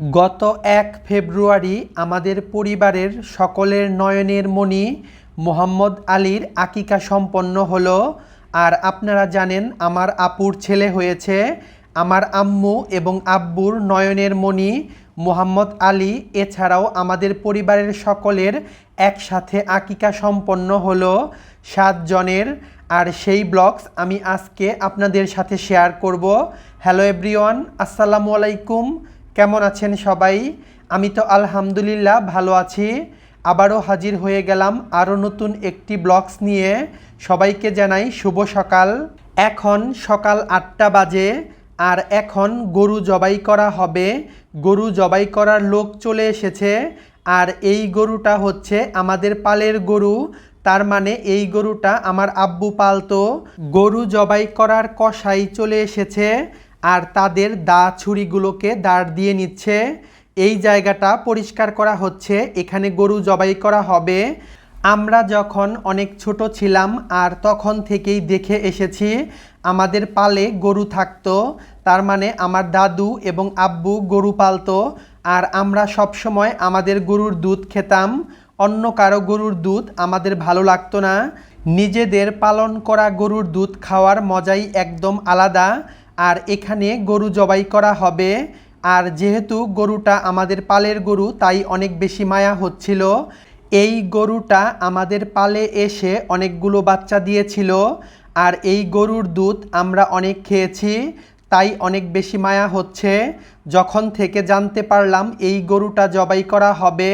গত এক ফেব্রুয়ারি আমাদের পরিবারের সকলের নয়নের মণি মোহাম্মদ আলীর আকিকা সম্পন্ন হলো। আর আপনারা জানেন, আমার আপুর ছেলে হয়েছে আমার আম্মু এবং আব্বুর নয়নের মণি মোহাম্মদ আলী। এছাড়াও আমাদের পরিবারের সকলের একসাথে আকিকা সম্পন্ন হলো সাতজনের। আর সেই ব্লগস আমি আজকে আপনাদের সাথে শেয়ার করব। হ্যালো এভরিওয়ান, আসসালামু আলাইকুম। কেমন আছেন সবাই? আমি তো আলহামদুলিল্লাহ ভালো আছি। আবারও হাজির হয়ে গেলাম আরও নতুন একটি ব্লগস নিয়ে। সবাইকে জানাই শুভ সকাল। এখন সকাল আটটা বাজে আর এখন গরু জবাই করা হবে। গরু জবাই করার লোক চলে এসেছে আর এই গরুটা হচ্ছে আমাদের পালের গরু। তার মানে এই গরুটা আমার আব্বু পালতো। গরু জবাই করার কষাই চলে এসেছে। আর তাদের দা ছুরিগুলোকে দাঁড় দিয়ে নিচ্ছে। এই জায়গাটা পরিষ্কার করা হচ্ছে, এখানে গরু জবাই করা হবে। আমরা যখন অনেক ছোট ছিলাম আর তখন থেকেই দেখে এসেছি, আমাদের পালে গরু থাকতো, তার মানে আমার দাদু এবং আব্বু গরু পালতো, আর আমরা সব সময় আমাদের গরুর দুধ খেতাম। অন্য কারও গরুর দুধ আমাদের ভালো লাগতো না। নিজেদের পালন করা গরুর দুধ খাওয়ার মজাই একদম আলাদা। আর এখানে গরু জবাই করা হবে। আর যেহেতু গরুটা আমাদের পালের গরু, তাই অনেক বেশি মায়া হচ্ছিল। এই গরুটা আমাদের পালে এসে অনেকগুলো বাচ্চা দিয়েছিল। আর এই গরুর দুধ আমরা অনেক খেয়েছি, তাই অনেক বেশি মায়া হচ্ছে। যখন থেকে জানতে পারলাম এই গরুটা জবাই করা হবে,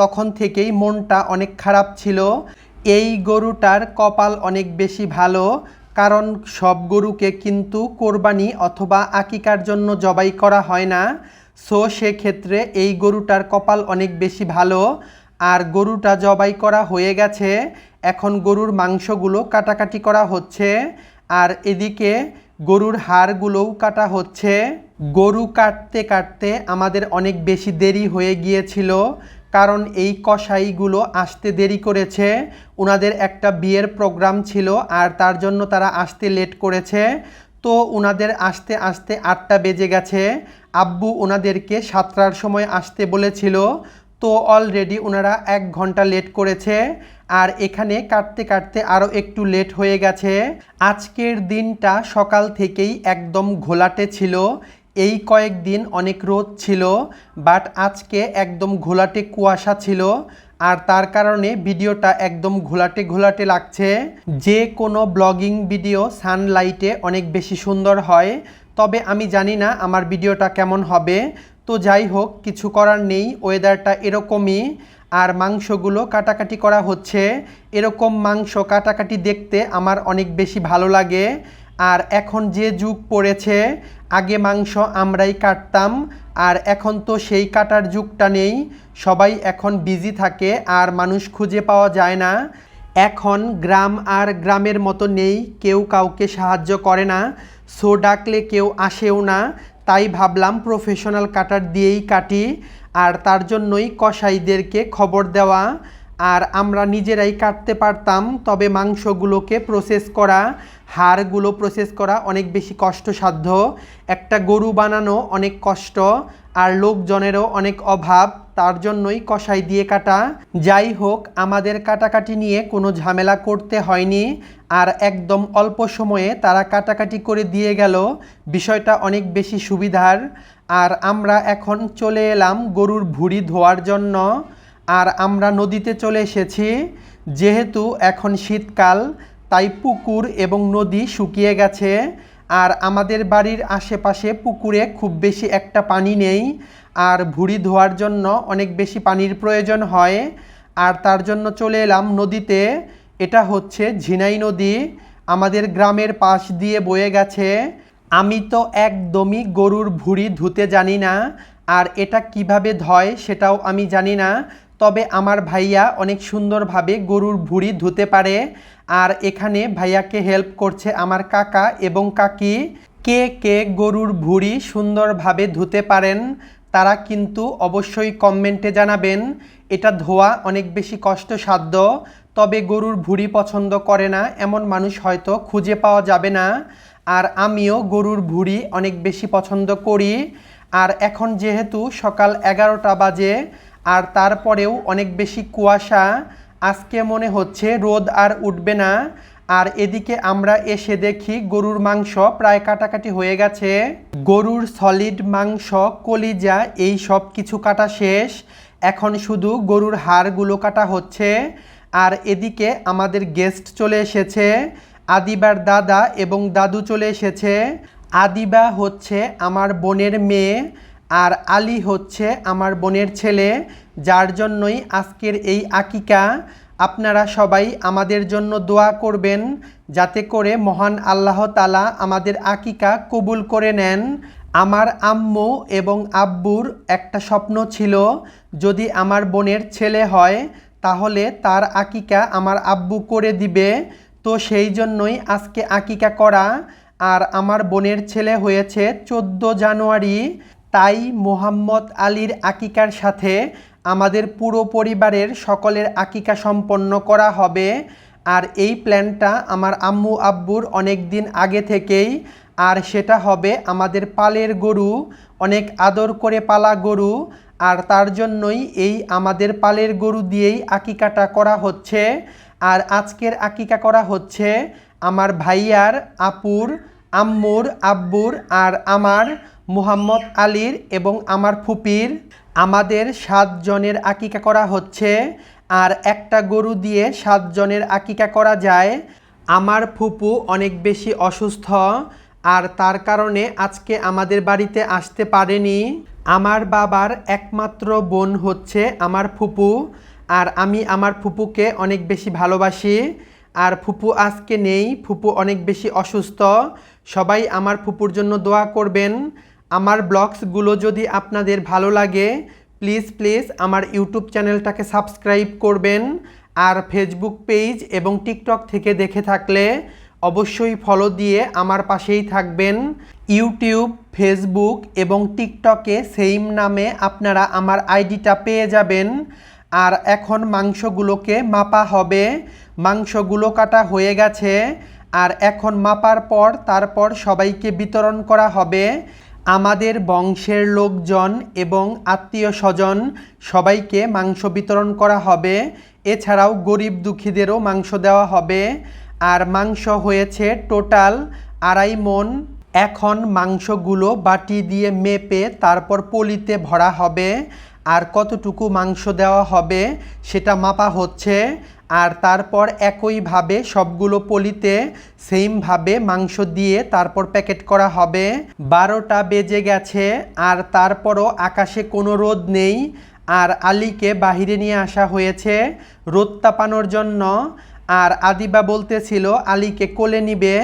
তখন থেকেই মনটা অনেক খারাপ ছিল। এই গরুটার কপাল অনেক বেশি ভালো কারণ সব গরুকে কিন্তু কোরবানি অথবা আকিকার জন্য জবাই করা হয় না। সো, সেক্ষেত্রে এই গরুটার কপাল অনেক বেশি ভালো। আর গরুটা জবাই করা হয়ে গেছে। এখন গরুর মাংসগুলো কাটাকাটি করা হচ্ছে। আর এদিকে গরুর হাড়গুলোও কাটা হচ্ছে। গরু কাটতে কাটতে আমাদের অনেক বেশি দেরি হয়ে গিয়েছিল। কারণ এই কসাইগুলো আসতে দেরি করেছে। ওনাদের একটা বিয়ের প্রোগ্রাম ছিল আর তার জন্য তারা আসতে লেট করেছে। তো ওনাদের আসতে আসতে আটটা বেজে গেছে। আব্বু ওনাদেরকে সাতটার সময় আসতে বলেছিল। তো অলরেডি ওনারা এক ঘণ্টা লেট করেছে আর এখানে কাটতে কাটতে আরও একটু লেট হয়ে গেছে। আজকের দিনটা সকাল থেকেই একদম ঘোলাটে ছিল। এই কয়েকদিন অনেক রোদ ছিল, বাট আজকে একদম ঘোলাটে কুয়াশা ছিল আর তার কারণে ভিডিওটা একদম ঘোলাটে ঘোলাটে লাগছে। যে কোনো ব্লগিং ভিডিও সানলাইটে অনেক বেশি সুন্দর হয়, তবে আমি জানি না আমার ভিডিওটা কেমন হবে। তো যাই হোক, কিছু করার নেই, ওয়েদারটা এরকমই আর মাংসগুলো কাটাকাটি করা হচ্ছে। এরকম মাংস কাটাকাটি দেখতে আমার অনেক বেশি ভালো লাগে। আর এখন যে যুগ পড়েছে, আগে মাংস আমরাই কাটতাম, আর এখন তো সেই কাটার যুগটা নেই, সবাই এখন বিজি থাকে আর মানুষ খুঁজে পাওয়া যায় না। এখন গ্রাম আর গ্রামের মতো নেই, কেউ কাউকে সাহায্য করে না, সো ডাকলে কেউ আসেও না, তাই ভাবলাম প্রফেশনাল কাটার দিয়েই কাটি, আর তার জন্যই কসাইদেরকে খবর দেওয়া। আর আমরা নিজেরাই কাটতে পারতাম, তবে মাংসগুলোকে প্রসেস করা, হাড়গুলো প্রসেস করা অনেক বেশি কষ্টসাধ্য। একটা গরু বানানো অনেক কষ্ট, আর লোকজনেরও অনেক অভাব, তার জন্যই কষাই দিয়ে কাটা। যাই হোক, আমাদের কাটাকাটি নিয়ে কোনো ঝামেলা করতে হয়নি, আর একদম অল্প সময়ে তারা কাটাকাটি করে দিয়ে গেল। বিষয়টা অনেক বেশি সুবিধার। আর আমরা এখন চলে এলাম গরুর ভুড়ি ধোয়ার জন্য। আর আমরা নদীতে চলে এসেছি। যেহেতু এখন শীতকাল, তাই পুকুর এবং নদী শুকিয়ে গেছে। আর আমাদের বাড়ির আশেপাশে পুকুরে খুব বেশি একটা পানি নেই। আর ভুড়ি ধোয়ার জন্য অনেক বেশি পানির প্রয়োজন হয়। আর তার জন্য চলে এলাম নদীতে। এটা হচ্ছে ঝিনাই নদী। আমাদের গ্রামের পাশ দিয়ে বয়ে গেছে। আমি তো একদমই গরুর ভুড়ি ধুতে জানি না। আর এটা কীভাবে ধয় সেটাও আমি জানি না। তবে আমার ভাইয়া অনেক সুন্দরভাবে গরুর ভুড়ি ধুতে পারে। আর এখানে ভাইয়াকে হেল্প করছে আমার কাকা এবং কাকি। কে কে গরুর ভুড়ি সুন্দরভাবে ধুতে পারেন, তারা কিন্তু অবশ্যই কমেন্টে জানাবেন। এটা ধোয়া অনেক বেশি কষ্টসাধ্য, তবে গরুর ভুড়ি পছন্দ করে না, এমন মানুষ হয়তো খুঁজে পাওয়া যাবে না। আর আমিও গরুর ভুড়ি অনেক বেশি পছন্দ করি। আর এখন যেহেতু সকাল এগারোটা বাজে আর তারপরেও অনেক বেশি কুয়াশা। আজকে মনে হচ্ছে রোদ আর উঠবে না। আর এদিকে আমরা এসে দেখি গরুর মাংস প্রায় কাটাকাটি হয়ে গেছে। গরুর সলিড মাংস, কলিজা, এই সব কিছু কাটা শেষ। এখন শুধু গরুর হাড়গুলো কাটা হচ্ছে। আর এদিকে আমাদের গেস্ট চলে এসেছে। আদিবার দাদা এবং দাদু চলে এসেছে। আদিবা হচ্ছে আমার বোনের মেয়ে। আর আলী হচ্ছে আমার বোনের ছেলে, যার জন্যই আজকের এই আকিকা। আপনারা সবাই আমাদের জন্য দোয়া করবেন যাতে করে মহান আল্লাহ তালা আমাদের আকিকা কবুল করে নেন। আমার আম্মু এবং আব্বুর একটা স্বপ্ন ছিল, যদি আমার বোনের ছেলে হয়, তাহলে তার আকিকা আমার আব্বু করে দিবে। তো সেই জন্যই আজকে আকিকা করা। আর আমার বোনের ছেলে হয়েছে চোদ্দ জানুয়ারি। তাই মোহাম্মদ আলীর আকিকার সাথে আমাদের পুরো পরিবারের সকলের আকিকা সম্পন্ন করা হবে। আর এই প্ল্যানটা আমার আম্মু আব্বুর অনেক দিন আগে থেকেই। আর সেটা হবে আমাদের পালের গরু, অনেক আদর করে পালা গরু। আর তার জন্যই এই আমাদের পালের গরু দিয়েই আকিকাটা করা হচ্ছে। আর আজকের আকিকা করা হচ্ছে আমার ভাইয়ার, আপুর, আম্মুর, আব্বুর আর আমার মুহাম্মদ আলীর এবং আমার ফুপির। আমাদের সাতজনের আকিকা করা হচ্ছে, আর একটা গরু দিয়ে সাতজনের আকিকা করা যায়। আমার ফুপু অনেক বেশি অসুস্থ, আর তার কারণে আজকে আমাদের বাড়িতে আসতে পারেনি। আমার বাবার একমাত্র বোন হচ্ছে আমার ফুপু, আর আমি আমার ফুপুকে অনেক বেশি ভালোবাসি। আর ফুপু আজকে নেই, ফুপু অনেক বেশি অসুস্থ। সবাই আমার ফুপুর জন্য দোয়া করবেন। আমার ব্লগসগুলো যদি আপনাদের ভালো লাগে প্লিজ প্লিজ আমার ইউটিউব চ্যানেলটাকে সাবস্ক্রাইব করবেন আর ফেসবুক পেজ এবং টিকটক থেকে দেখে থাকলে অবশ্যই ফলো দিয়ে আমার পাশেই থাকবেন। ইউটিউব ফেসবুক এবং টিকটকে সেম নামে আপনারা আমার আইডিটা পেয়ে যাবেন। আর এখন মাংসগুলোকে মাপা হবে। মাংসগুলো কাটা হয়ে গেছে। আর এখন মাপার পর তারপর সবাইকে বিতরণ করা হবে। আমাদের বংশের লোকজন এবং আত্মীয় স্বজন সবাইকে মাংস বিতরণ করা হবে। এছাড়াও গরিব দুঃখীদেরও মাংস দেওয়া হবে। আর মাংস হয়েছে টোটাল আড়াই মন এখন মাংসগুলো বাটি দিয়ে মেপে তারপর পলিতে ভরা হবে। আর কতটুকু মাংস দেওয়া হবে সেটা মাপা হচ্ছে। আর তারপর একইভাবে সবগুলো পলিতে সেমভাবে মাংস দিয়ে তারপর প্যাকেট করা হবে। বারোটা বেজে গেছে আর তারপরও আকাশে কোনো রোদ নেই আর আলীকে বাহিরে নিয়ে আসা হয়েছে রোদ তাপানোর জন্য। আর আদিবা বলতেছিল, আলীকে কোলে নিবে।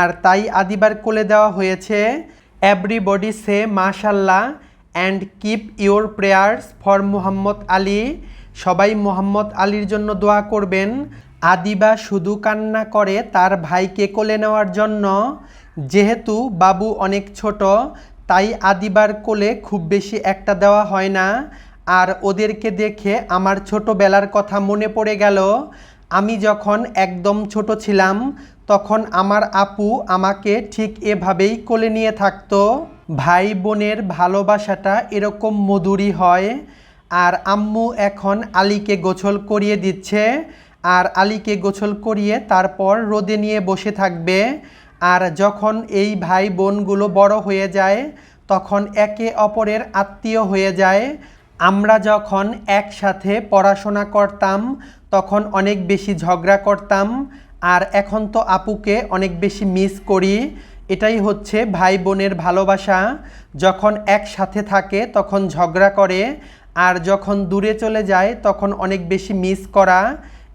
আর তাই আদিবার কোলে দেওয়া হয়েছে। এভরিবডি সে মাশাল্লাহ and keep your prayers for Muhammad Ali সবাই মোহাম্মদ আলীর জন্য দোয়া করবেন। আদিবা শুধু কান্না করে তার ভাইকে কোলে নেওয়ার জন্য। যেহেতু বাবু অনেক ছোট, তাই আদিবার কোলে খুব বেশি একটা দেওয়া হয় না। আর ওদেরকে দেখে আমার ছোটোবেলার কথা মনে পড়ে গেল। আমি যখন একদম ছোট ছিলাম, তখন আমার আপু আমাকে ঠিক এভাবেই কোলে নিয়ে থাকতো। ভাই বোনের ভালোবাসাটা এরকম মধুরই হয়। আর আম্মু এখন আলীকে গোছল করিয়ে দিচ্ছে। আর আলীকে গোছল করিয়ে তারপর রোদে নিয়ে বসে থাকবে। আর যখন এই ভাই বোনগুলো বড় হয়ে যায়, তখন একে অপরের আত্মীয় হয়ে যায়। আমরা যখন একসাথে পড়াশোনা করতাম, তখন অনেক বেশি ঝগড়া করতাম। আর এখন তো আপুকে অনেক বেশি মিস করি। এটাই হচ্ছে ভাই বোনের ভালোবাসা। যখন একসাথে থাকে, তখন ঝগড়া করে। আর যখন দূরে চলে যায়, তখন অনেক বেশি মিস করা,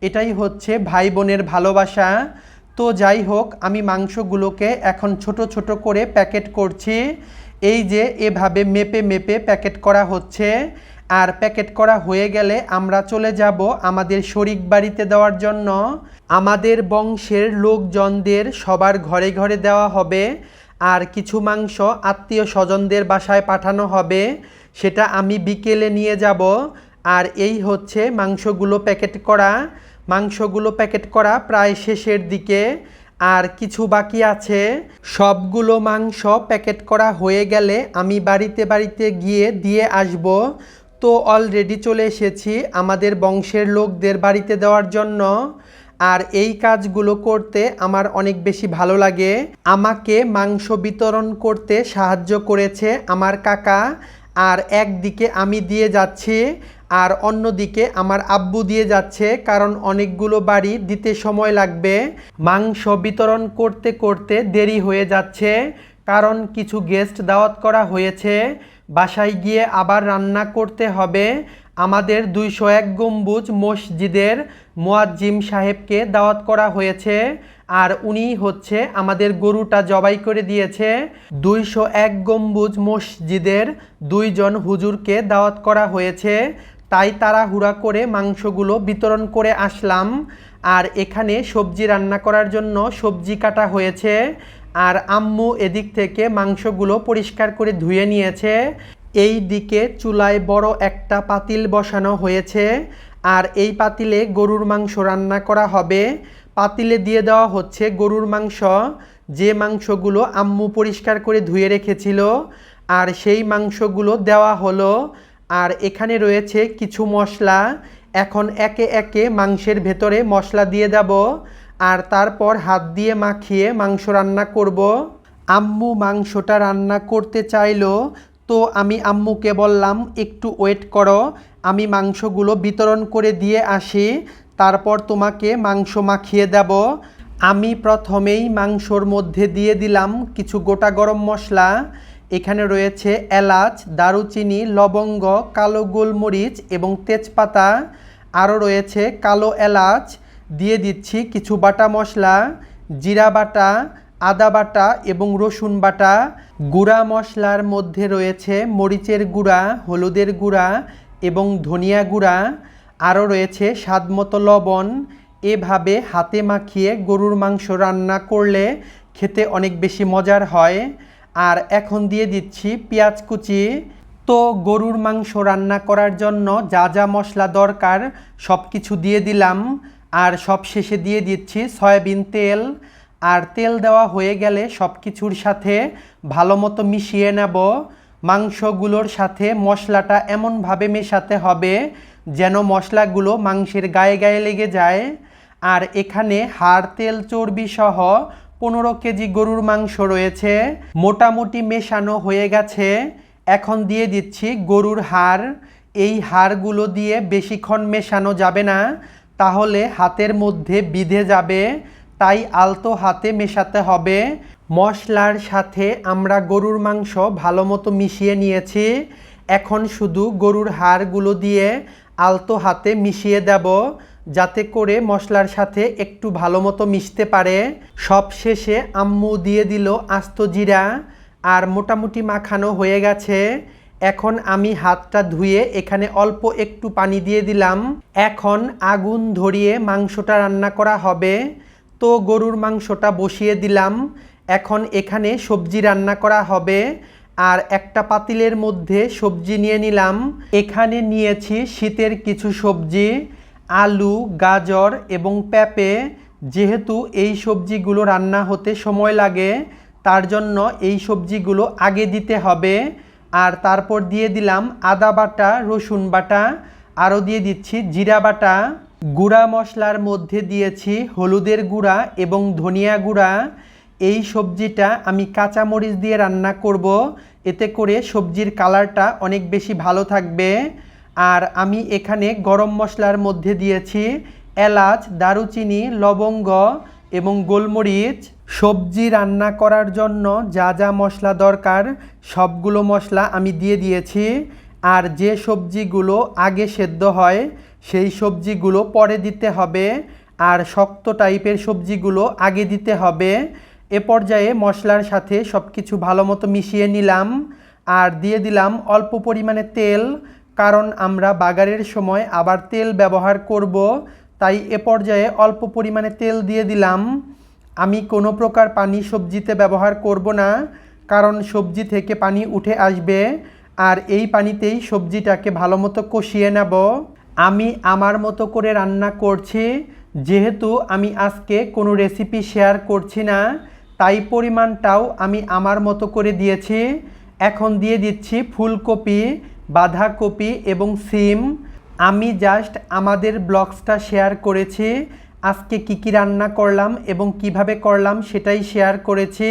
এটাই হচ্ছে ভাই বোনের ভালোবাসা। তো যাই হোক, আমি মাংসগুলোকে এখন ছোট ছোট করে প্যাকেট করছি। এই যে, এভাবে মেপে মেপে প্যাকেট করা হচ্ছে। আর প্যাকেট করা হয়ে গেলে আমরা চলে যাব আমাদের শরিক বাড়িতে দেওয়ার জন্য। আমাদের বংশের লোকজনদের সবার ঘরে ঘরে দেওয়া হবে। আর কিছু মাংস আত্মীয় স্বজনদের বাসায় পাঠানো হবে। সেটা আমি বিকেলে নিয়ে যাব। আর এই হচ্ছে মাংসগুলো প্যাকেট করা। মাংসগুলো প্যাকেট করা প্রায় শেষের দিকে। আর কিছু বাকি আছে। সবগুলো মাংস প্যাকেট করা হয়ে গেলে আমি বাড়িতে বাড়িতে গিয়ে দিয়ে আসব। তো অলরেডি চলে এসেছি আমাদের বংশের লোকদের বাড়িতে দেওয়ার জন্য। আর এই কাজগুলো করতে আমার অনেক বেশি ভালো লাগে। আমাকে মাংস বিতরণ করতে সাহায্য করেছে আমার কাকা। আর একদিকে আমি দিয়ে যাচ্ছি, আর অন্যদিকে আমার আব্বু দিয়ে যাচ্ছে, কারণ অনেকগুলো বাড়ি দিতে সময় লাগবে। মাংস বিতরণ করতে করতে দেরি হয়ে যাচ্ছে, কারণ কিছু গেস্ট দাওয়াত করা হয়েছে। বাসায় গিয়ে আবার রান্না করতে হবে। আমাদের দুইশো এক গম্বুজ মসজিদের মোয়াজ্জিম সাহেবকে দাওয়াত করা হয়েছে। আর উনি হচ্ছে আমাদের গরুটা জবাই করে দিয়েছে। দুইশো এক গম্বুজ মসজিদের দুইজন হুজুরকে দাওয়াত করা হয়েছে। তাই তারা হুড়া করে মাংসগুলো বিতরণ করে আসলাম। আর এখানে সবজি রান্না করার জন্য সবজি কাটা হয়েছে। আর আম্মু এদিক থেকে মাংসগুলো পরিষ্কার করে ধুয়ে নিয়েছে। এই দিকে চুলায় বড় একটা পাতিল বসানো হয়েছে। আর এই পাতিলে গরুর মাংস রান্না করা হবে। পাতিলে দিয়ে দেওয়া হচ্ছে গরুর মাংস। যে মাংসগুলো আম্মু পরিষ্কার করে ধুয়ে রেখেছিল, আর সেই মাংসগুলো দেওয়া হলো। আর এখানে রয়েছে কিছু মশলা। এখন একে একে মাংসের ভেতরে মশলা দিয়ে দেব, আর তারপর হাত দিয়ে মাখিয়ে মাংস রান্না করব। আম্মু মাংসটা রান্না করতে চাইলো, তো আমি আম্মুকে বললাম, একটু ওয়েট করো, আমি মাংসগুলো বিতরণ করে দিয়ে আসি। তারপর তোমাকে মাংস মাখিয়ে দেব। আমি প্রথমেই মাংসর মধ্যে দিয়ে দিলাম কিছু গোটা গরম মশলা। এখানে রয়েছে এলাচ, দারুচিনি, লবঙ্গ, কালো গোলমরিচ এবং তেজপাতা। আরও রয়েছে কালো এলাচ। দিয়ে দিচ্ছি কিছু বাটা মশলা, জিরা বাটা, আদা বাটা এবং রসুন বাটা। গুঁড়া মশলার মধ্যে রয়েছে মরিচের গুঁড়া, হলুদের গুঁড়া এবং ধনিয়া গুঁড়া। আরও রয়েছে, স্বাদমতো লবণ। এভাবে হাতে মাখিয়ে গরুর মাংস রান্না করলে খেতে অনেক বেশি মজার হয়। আর এখন দিয়ে দিচ্ছি পেঁয়াজ কুচি। তো গরুর মাংস রান্না করার জন্য যা যা মশলা দরকার সব কিছু দিয়ে দিলাম। আর সব শেষে দিয়ে দিচ্ছি সয়াবিন তেল। আর তেল দেওয়া হয়ে গেলে সব কিছুর সাথে ভালো মতো মিশিয়ে নেব। মাংসগুলোর সাথে মশলাটা এমনভাবে মেশাতে হবে যেন মশলাগুলো মাংসের গায়ে গায়ে লেগে যায়। আর এখানে হাড়, তেল, চর্বি সহ পনেরো কেজি গরুর মাংস রয়েছে। মোটামুটি মেশানো হয়ে গেছে। এখন দিয়ে দিচ্ছি গরুর হাড়। এই হাড়গুলো দিয়ে বেশিক্ষণ মেশানো যাবে না, তাহলে হাতের মধ্যে বিধে যাবে। তাই আলতো হাতে মেশাতে হবে। মশলার সাথে আমরা গরুর মাংস ভালো মতো মিশিয়ে নিয়েছি। এখন শুধু গরুর হাড়গুলো দিয়ে আলতো হাতে মিশিয়ে দেব, যাতে করে মশলার সাথে একটু ভালো মতো মিশতে পারে। সব শেষে আম্মু দিয়ে দিল আস্ত জিরা, আর মোটামুটি মাখানো হয়ে গেছে। এখন আমি হাতটা ধুয়ে এখানে অল্প একটু পানি দিয়ে দিলাম। এখন আগুন ধরিয়ে মাংসটা রান্না করা হবে। তো গরুর মাংসটা বসিয়ে দিলাম। এখন এখানে সবজি রান্না করা হবে। আর একটা পাতিলের মধ্যে সবজি নিয়ে নিলাম। এখানে নিয়েছি শীতের কিছু সবজি, আলু, গাজর এবং পেঁপে। যেহেতু এই সবজিগুলো রান্না হতে সময় লাগে, তার জন্য এই সবজিগুলো আগে দিতে হবে। আর তারপর দিয়ে দিলাম আদা বাটা, রসুন বাটা। আরও দিয়ে দিচ্ছি জিরা বাটা। গুঁড়া মশলার মধ্যে দিয়েছি হলুদের গুঁড়া এবং ধনিয়া গুঁড়া। এই সবজিটা আমি কাঁচা মরিচ দিয়ে রান্না করব। এতে করে সবজির কালারটা অনেক বেশি ভালো থাকবে। আর আমি এখানে গরম মশলার মধ্যে দিয়েছি এলাচ, দারুচিনি, লবঙ্গ এবং গোলমরিচ। সবজি রান্না করার জন্য যা যা মশলা দরকার, সবগুলো মশলা আমি দিয়ে দিয়েছি। আর যে সবজিগুলো আগে সেদ্ধ হয়, সেই সবজিগুলো পরে দিতে হবে। আর শক্ত টাইপের সবজিগুলো আগে দিতে হবে। এ পর্যায়ে মশলার সাথে সব কিছু ভালো মতো মিশিয়ে নিলাম আর দিয়ে দিলাম অল্প পরিমাণে তেল, কারণ আমরা বাগারের সময় আবার তেল ব্যবহার করব, তাই এ পর্যায়ে অল্প পরিমাণে তেল দিয়ে দিলাম। আমি কোনো প্রকার পানি সবজিতে ব্যবহার করব না, কারণ সবজি থেকে পানি উঠে আসবে আর এই পানিতেই সবজিটাকে ভালো মতো কষিয়ে নেব। আমি আমার মতো করে রান্না করছি, যেহেতু আমি আজকে কোনো রেসিপি শেয়ার করছি না তাই পরিমাণটাও আমি আমার মতো করে দিয়েছি। এখন দিয়ে দিচ্ছি ফুলকপি, বাঁধাকপি এবং সিম। আমি জাস্ট আমাদের ব্লগসটা শেয়ার করেছি। আজকে কি কি রান্না করলাম এবং কীভাবে করলাম সেটাই শেয়ার করেছি।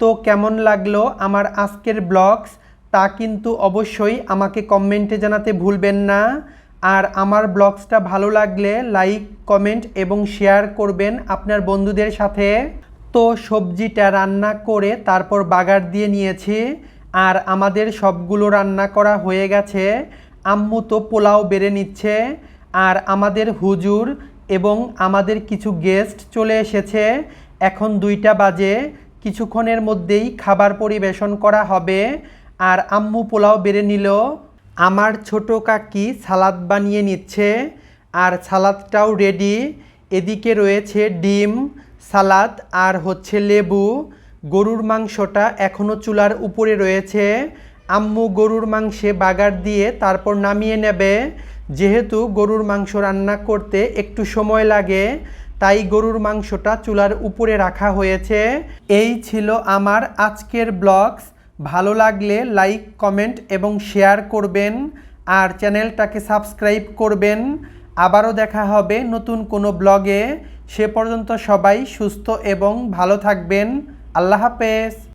তো কেমন লাগল আমার আজকের ব্লগস তা কিন্তু অবশ্যই আমাকে কমেন্টে জানাতে ভুলবেন না। আর আমার ব্লগসটা ভালো লাগলে লাইক, কমেন্ট এবং শেয়ার করবেন আপনার বন্ধুদের সাথে। তো সবজিটা রান্না করে তারপর বাগার দিয়ে নিয়েছি। আর আমাদের সবগুলো রান্না করা হয়ে গেছে। আম্মু তো পোলাও বেড়ে নিচ্ছে। আর আমাদের হুজুর এবং আমাদের কিছু গেস্ট চলে এসেছে। এখন দুইটা বাজে। কিছুক্ষণের মধ্যেই খাবার পরিবেশন করা হবে। আর আম্মু পোলাও বেড়ে নিল। আমার ছোট কাকি সালাদ বানিয়ে নিচ্ছে। আর সালাদটাও রেডি। এদিকে রয়েছে ডিম। সালাদ, আর হচ্ছে লেবু। গরুর মাংসটা এখনও চুলার উপরে রয়েছে। আম্মু গরুর মাংসে বাগার দিয়ে তারপর নামিয়ে নেবে। যেহেতু গরুর মাংস রান্না করতে একটু সময় লাগে, তাই গরুর মাংসটা চুলার উপরে রাখা হয়েছে। এই ছিল আমার আজকের ব্লগস। ভালো লাগলে লাইক, কমেন্ট এবং শেয়ার করবেন। আর চ্যানেলটাকে সাবস্ক্রাইব করবেন। আবারও দেখা হবে নতুন কোনো ব্লগে। সে পর্যন্ত সবাই সুস্থ এবং ভালো থাকবেন। আল্লাহ হাফেজ।